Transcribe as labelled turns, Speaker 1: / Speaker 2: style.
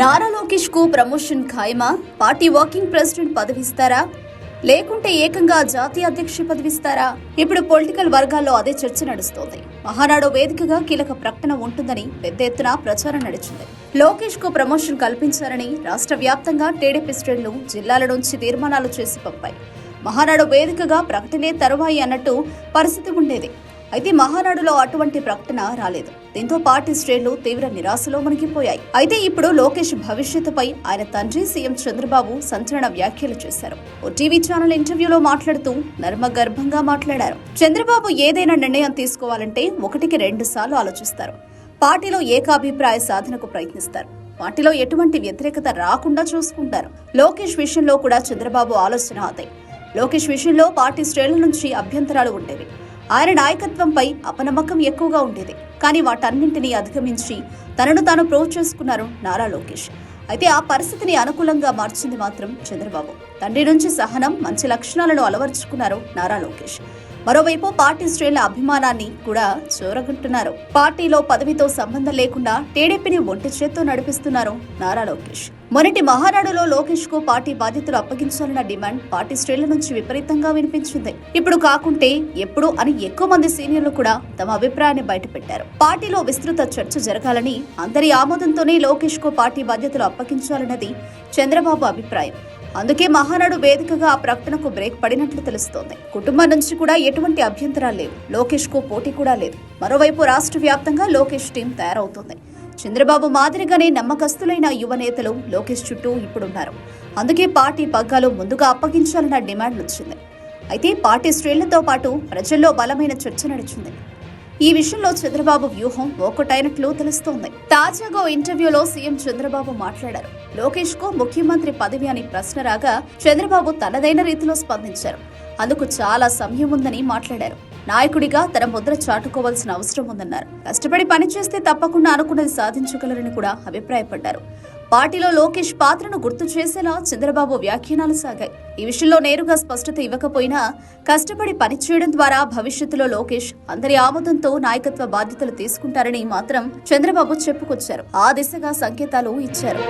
Speaker 1: నారా లోకేష్కు ప్రమోషన్ ఖాయమా? Party working president పదవిస్తారా? లేకుంటే ఏకంగా జాతీయ అధ్యక్ష పదవిస్తారా? ఇప్పుడు పొలిటికల్ వర్గాల్లో అదే చర్చ నడుస్తోంది. మహానాడు వేదికగా కీలక ప్రకటన ఉంటుందని పెద్ద ఎత్తున ప్రచారం నడిచింది. లోకేష్కు ప్రమోషన్ కల్పించారని రాష్ట్ర వ్యాప్తంగా టీడీపీ శ్రేణులు జిల్లాల నుంచి తీర్మానాలు చేసి పంపాయి. మహానాడు వేదికగా ప్రకటనే తరువాయి అన్నట్టు పరిస్థితి ఉండేది. అయితే మహానాడులో అటువంటి ప్రకటన రాలేదు. దీంతో పార్టీ శ్రేణులు తీవ్ర నిరాశలో మునిగిపోయాయి. అయితే ఇప్పుడు లోకేష్ భవిష్యత్తుపై ఆయన తండ్రి సీఎం చంద్రబాబు సంచలన వ్యాఖ్యలు చేశారు. ఓ టీవీ ఛానల్ ఇంటర్వ్యూలో మాట్లాడుతూ నర్మ గర్భంగా మాట్లాడారు. చంద్రబాబు ఏదైనా నిర్ణయం తీసుకోవాలంటే ఒకటికి రెండు సార్లు ఆలోచిస్తారు. పార్టీలో ఏకాభిప్రాయ సాధనకు ప్రయత్నిస్తారు. పార్టీలో ఎటువంటి వ్యతిరేకత రాకుండా చూసుకుంటారు. లోకేష్ విషయంలో కూడా చంద్రబాబు ఆలోచన అదే. లోకేష్ విషయంలో పార్టీ శ్రేణుల నుంచి అభ్యంతరాలు ఉండేవి. ఆయన నాయకత్వంపై అపనమ్మకం ఎక్కువగా ఉండేది. కానీ వాటన్నింటినీ అధిగమించి తనను తాను ప్రూవ్ చేసుకున్నారు నారా లోకేష్. అయితే ఆ పరిస్థితిని అనుకూలంగా మార్చింది మాత్రం చంద్రబాబు. తండ్రి నుంచి సహనం మంచి లక్షణాలను అలవర్చుకున్నారు నారా లోకేష్. మరోవైపు పార్టీ శ్రేణుల అభిమానాన్ని కూడా చూరగొంటున్నారు పార్టీలో పదవితో సంబంధం లేకుండా టీడీపీని ఒంటి చేత్తో నడిపిస్తున్నారు నారా లోకేష్. మొన్నటి మహానాడులో లోకేష్కు పార్టీ బాధ్యతలు అప్పగించాలన్న డిమాండ్ పార్టీ శ్రేణుల నుంచి విపరీతంగా వినిపించింది. ఇప్పుడు కాకుంటే ఎప్పుడు అని ఎక్కువ మంది సీనియర్లు కూడా తమ అభిప్రాయాన్ని బయటపెట్టారు. పార్టీలో విస్తృత చర్చ జరగాలని అందరి ఆమోదంతోనే లోకేష్కు పార్టీ బాధ్యతలు అప్పగించాలన్నది చంద్రబాబు అభిప్రాయం. అందుకే మహానాడు వేదికగా ఆ ప్రకటనకు బ్రేక్ పడినట్లు తెలుస్తోంది. కుటుంబం నుంచి కూడా ఎటువంటి అభ్యంతరాలు లేవు. లోకేష్కు పోటీ కూడా లేదు. మరోవైపు రాష్ట్ర వ్యాప్తంగా లోకేష్ టీం తయారవుతోంది. చంద్రబాబు మాదిరిగానే నమ్మకస్తులైన యువ నేతలు లోకేష్ చుట్టూ ఇప్పుడున్నారు. అందుకే పార్టీ పగ్గాలు ముందుగా అప్పగించాలన్న డిమాండ్ వచ్చింది. అయితే పార్టీ శ్రేణులతో పాటు ప్రజల్లో బలమైన చర్చ నడిచింది. ఈ విషయంలో చంద్రబాబు వ్యూహం ఒక్కటైనట్లు తెలుస్తోంది. తాజాగా ఇంటర్వ్యూలో సీఎం చంద్రబాబు మాట్లాడారు. లోకేష్కు ముఖ్యమంత్రి పదవి అని ప్రశ్న రాగా చంద్రబాబు తనదైన రీతిలో స్పందించారు. అందుకు చాలా సమయం ఉందని మాట్లాడారు. నాయకుడిగా తన ముద్ర చాటుకోవాల్సిన అవసరం ఉందన్నారు. కష్టపడి పనిచేస్తే తప్పకుండా అనుకున్నది సాధించగలరని కూడా అభిప్రాయపడ్డారు. పార్టీలో లోకేష్ పాత్రను గుర్తు చేసేలా చంద్రబాబు వ్యాఖ్యానాలు సాగాయి. ఈ విషయంలో నేరుగా స్పష్టత ఇవ్వకపోయినా కష్టపడి పనిచేయడం ద్వారా భవిష్యత్తులో లోకేష్ అందరి ఆమోదంతో నాయకత్వ బాధ్యతలు తీసుకుంటారని మాత్రం చంద్రబాబు చెప్పుకొచ్చారు. ఆ దిశగా సంకేతాలు ఇచ్చారు.